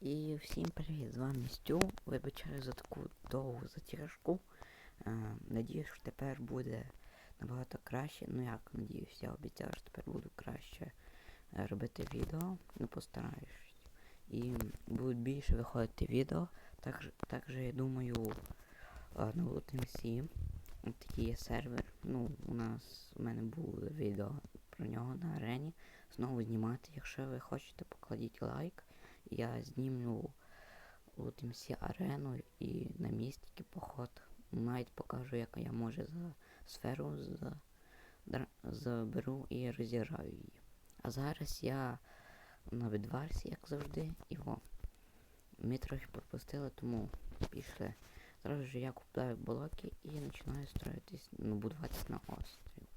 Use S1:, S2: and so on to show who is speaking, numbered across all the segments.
S1: І всім привіт, з вами Стю. Вибачаю за таку довгу затяжку. Надіюсь, що тепер буде набагато краще. Ну як надіюсь, я обіцяю, що тепер буду краще е, робити відео. Ну постараюсь. І будуть більше виходити відео. Також, також я думаю е, на. От такий є сервер. Ну, у нас у мене було відео про нього на арені. Знову знімати. Якщо ви хочете, покладіть лайк. Я знімлю LootMC арену і на містики поход. Навіть покажу, як я може за сферу за, заберу і розіграю її. А зараз я на відварсі, як завжди, во. Ми трохи пропустили, тому пішли. Зараз же я купляю блоки і починаю строїтись, ну, будуватись на острів.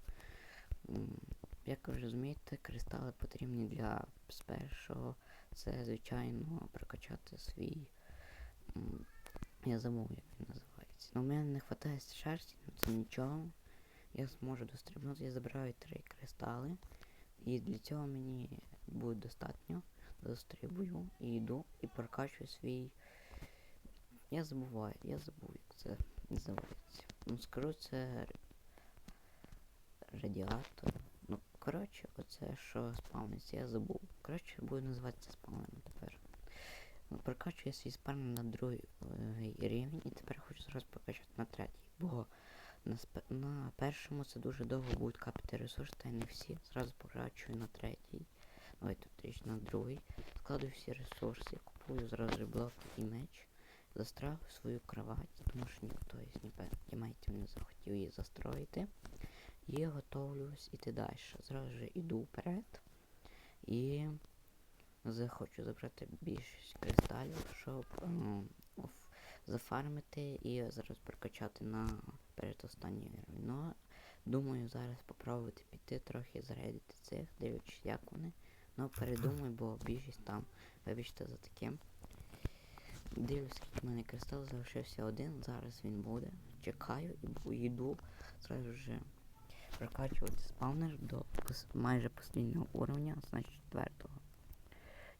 S1: Як ви розумієте, кристали потрібні для спершого. Це, звичайно, прокачати свій. Я забув, як він називається. Ну, у мене не вистачає шерсті, це нічого. Я зможу дострибнути. Я забираю три кристали. І для цього мені буде достатньо. Дострибую і йду і прокачую свій. Я забуваю, я забув, як це називається. Ну, скажу, це радіатор. Коротше, оце що спавниться, я забув. Коротше, буде називатися спавном тепер. Ну, прокачую свій спавн на другий е, рівень і тепер хочу зараз прокачати на третій. Бо на, на першому це дуже довго будуть капати ресурси, та й не всі. Зразу прокачую на третій. Ой, тут тріч на другий. Складую всі ресурси, купую зразу же і меч. Застраю свою кровать, тому що ніхто із ні не захотів її застроїти. І готовлюсь іти далі. Зразу же іду вперед. І захочу забрати більшість кристалів, щоб ну, зафармити і зараз прокачати на передостанній рівень. Ну, думаю, зараз попробувати піти трохи зарядити цих, дивлячись, як вони. Ну, передумаю, бо більшість там, вибачте за таке. Дивлюсь, скільки в мене кристал залишився один, зараз він буде. Чекаю і йду зразу же прокачувати спавнер до майже останнього уровня, значить четвертого.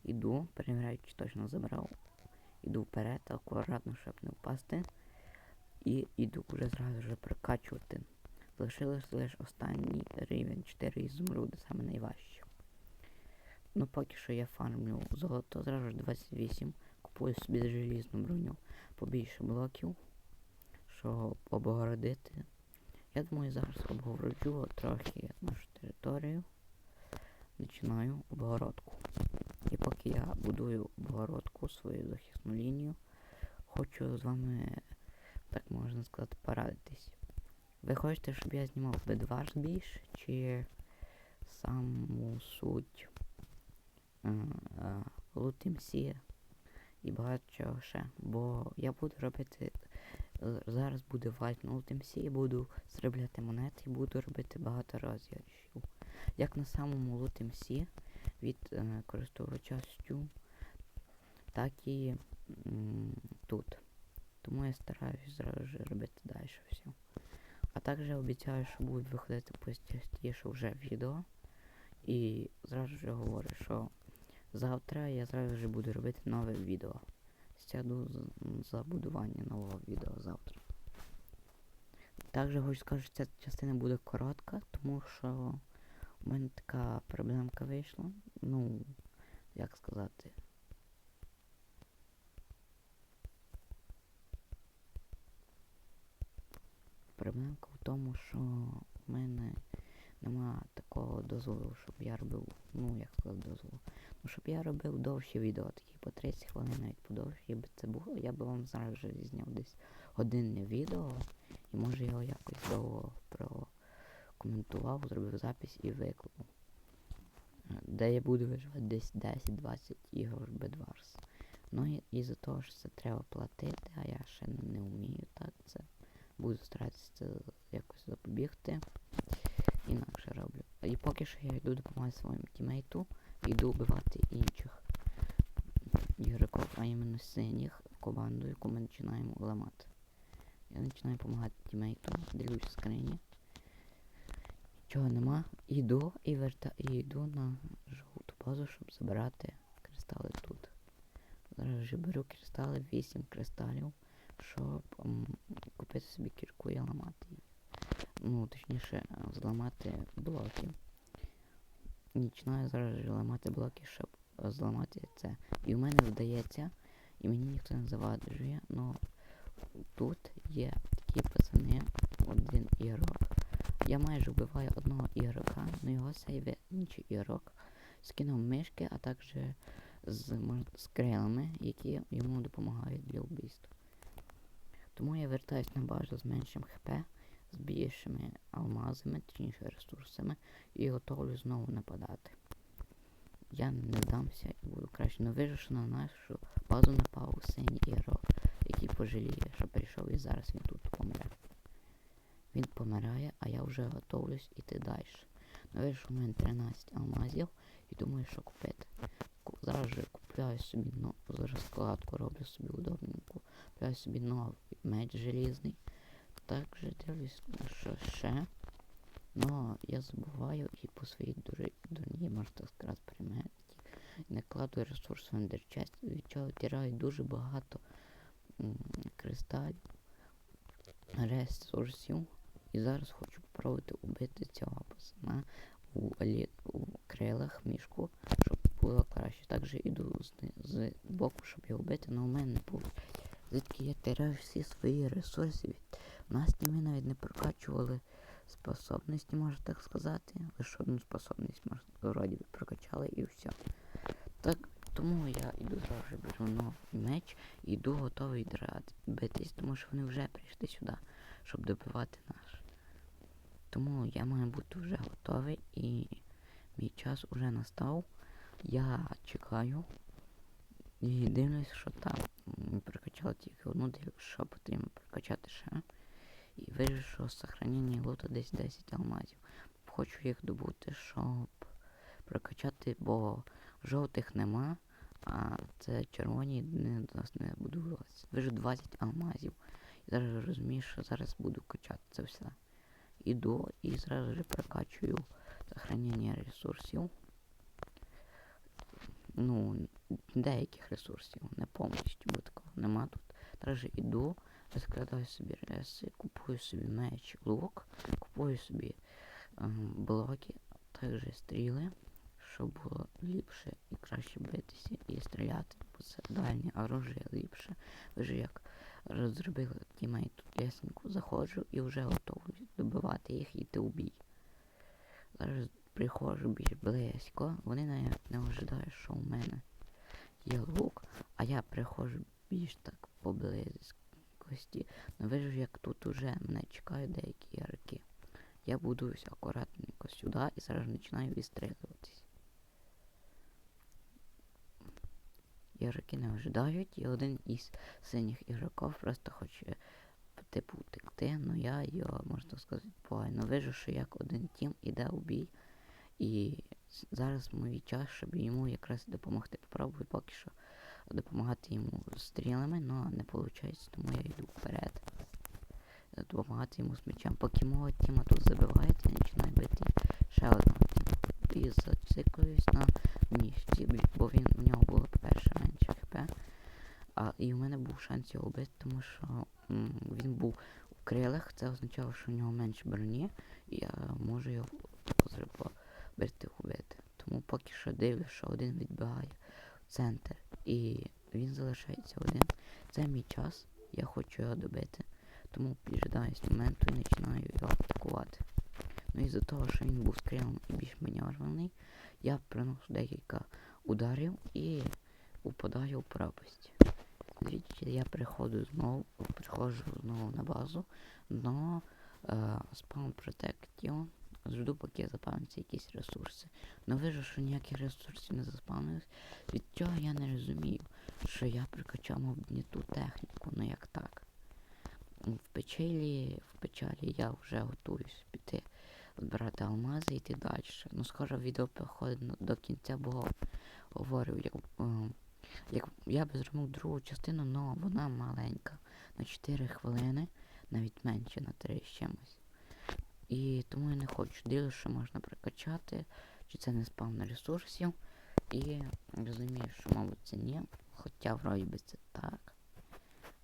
S1: Іду, перевіряю, чи точно забрав. Іду вперед, акуратно, щоб не впасти. І іду вже зразу же прокачувати. Залишилось лише останній рівень 4 ізумруди, саме найважче. Ну поки що я фармлю золото, зразу ж 28. Купую собі желізну броню побільше блоків, щоб обгородити. Я думаю, зараз обгороджу трохи нашу територію. Починаю обгородку. І поки я будую обгородку, свою захисну лінію, хочу з вами, так можна сказати, порадитись. Ви хочете, щоб я знімав бедварс більш, чи саму суть лутимсі і багато чого ще. Бо я буду робити. Е, Зараз буде вайт на лутимсі, і буду срібляти монети і буду робити багато розіграшів. Як на самому лутимсі від е, користувача Стю, так і м, тут. Тому я стараюсь зразу ж робити далі все. А також обіцяю, що будуть виходити постійніше вже відео. І зразу ж говорю, що завтра я зразу ж буду робити нове відео. Сяду за будування нового відео завтра. Також хочу сказати, що ця частина буде коротка, тому що у мене така проблемка вийшла. Ну, як сказати. Проблемка в тому, що в мене нема такого дозволу, щоб я робив, ну як сказати дозволу. Ну, щоб я робив довші відео, такі по 30 хвилин навіть подовші, якби це було, я би вам зараз вже зняв десь годинне відео, і може його якось довго прокоментував, зробив запис і виклав. Де я буду виживати десь 10-20 ігор Bedwars. Ну і, і за того, що це треба платити, а я ще не вмію так це. Буду старатися це якось запобігти. Інакше роблю. І поки що я йду допомагати своєму тімейту, йду вбивати інших ігроків, а іменно синіх команду, яку ми починаємо ламати. Я починаю допомагати тімейту, дивлюсь в скрині. Нічого нема. Йду і верта і йду на жовту базу, щоб забирати кристали тут. Зараз вже беру кристали, 8 кристалів, щоб м, купити собі кірку і ламати її. Ну, точніше, зламати блоки. І починаю зараз же ламати блоки, щоб зламати це. І в мене вдається, і мені ніхто не заваджує, но тут є такі пацани, один ігрок. Я майже вбиваю одного ігрока, но його сейве інший ігрок. Скинув мишки, а також з, мож- з крилами, які йому допомагають для вбивства. Тому я вертаюсь на базу з меншим хп, з більшими алмазами, точніше ресурсами, і готовлю знову нападати. Я не здамся і буду краще. Но вижу, на нашу базу напав синій ігрок, який пожаліє, що прийшов і зараз він тут помре. Він помирає, а я вже готовлюсь іти далі. Ну вижу, в мене 13 алмазів і думаю, що купити. Зараз же купляю собі ну, з розкладку, роблю собі удобненьку. Купляю собі новий меч желізний. Також дивлюсь, що ще. Но я забуваю і по своїй дурі, дурні, можна так сказати, приметі. Не кладу ресурс в ендерчест, від чого тираю дуже багато кристалів, ресурсів. І зараз хочу спробувати убити цього пацана у, у крилах мішку, щоб було краще. Також іду з, з боку, щоб його вбити, але у мене не вийде. Звідки я теряю всі свої ресурси. У нас ми навіть не прокачували способності, можна так сказати. Лише одну способність вроді би прокачали і все. Так, тому я зразу ж беру новий меч і йду готовий битись, тому що вони вже прийшли сюди, щоб добивати наш. Тому я маю бути вже готовий і мій час вже настав. Я чекаю і дивлюсь, що там. М, Прокачала тільки одну, що потрібно прокачати ще. І вижу, що сохранення лута десь 10 алмазів. Хочу їх добути, щоб прокачати, бо жовтих нема, а це червоні не, нас не будувалися. Вижу 20 алмазів. І зараз розумію, що зараз буду качати це все. Іду і зразу же прокачую сохранення ресурсів. Ну, деяких ресурсів, не повністю, бо такого нема тут. Зараз іду, розкладаю собі реси, купую собі меч, лук, купую собі ем, блоки, також стріли, щоб було ліпше і краще битися і стріляти, бо це дальнє оружие ліпше. Ж як розробили тімейт тут лесенку, заходжу і вже готовий добивати їх і йти у бій. Зараз приходжу більш близько, вони навіть не ожидають, що у мене є лук, а я приходжу більш так поблизькості. Ну ви ж як тут уже мене чекають деякі ярки. Я будуюсь акуратненько сюди і зараз починаю відстрілюватись. Ігроки не ожидають, і один із синіх ігроків просто хоче типу втекти, но я його, можна сказати, погано вижу, що як один тім іде у бій. І зараз мій час, щоб йому якраз допомогти. Попробую поки що допомагати йому стрілами, але не виходить, тому я йду вперед. Допомагати йому з мечем. Поки мого тіма тут забивається, я починаю бити ще одного тіма. І зациклююсь на ніжці, бо він у нього було, по-перше, менше хп. А, і у мене був шанс його вбити, тому що м, він був у крилах, це означало, що у нього менше броні, і я можу його зробити бити вбити. Тому поки що дивлюсь, що один відбігає в центр і він залишається один. Це мій час, я хочу його добити. Тому піджидаюсь моменту і починаю його атакувати. Ну із-за того, що він був скрилом і більш маневрений, я приношу декілька ударів і упадаю в пропасть. Звідти я приходжу знову, приходжу знову на базу, но е, спам протектів жду, поки запавняться якісь ресурси. Но вижу, що ніяких ресурсів не заспавнилось. Від цього я не розумію, що я прикачав мобніту техніку, ну як так. В печалі, в печалі я вже готуюсь піти збирати алмази і йти далі. Ну, скоро відео приходить до кінця, бо говорю, як, е, як я би зробив другу частину, але вона маленька. На 4 хвилини, навіть менше на 3 з чимось. І тому я не хочу. Дивлюсь, що можна прокачати, чи це не спавн ресурсів. І розумію, що, мабуть, це ні. Хоча вроді би це так.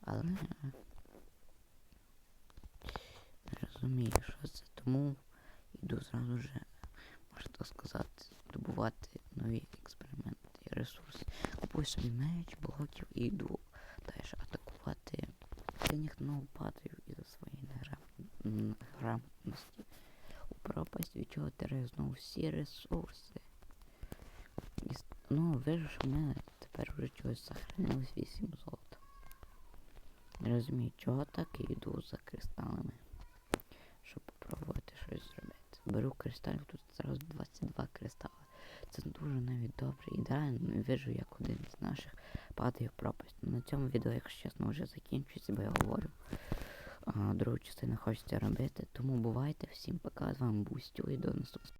S1: Але не розумію, що це. Тому йду зразу же, можна сказати, добувати нові експерименти і ресурси. Купую собі меч, блоків і йду теж атакувати синіх новопадів із-за своєї неграм- неграмотності. У пропасть, від чого теряю знову всі ресурси. І, ну, вижу, що в мене тепер вже чогось сохранилось 8 золота. Не розумію, чого так і йду за кристалами. Щоб попробувати щось зробити. Беру кристалів, тут зразу 22 кристали. Це дуже навіть добре. Ідеально і вижу, як один з наших падає в пропасть. Ну, На цьому відео, якщо чесно, вже закінчується, бо я говорю. Другу частину хочеться робити. Тому бувайте всім пока. З вами був Стю і до наступного.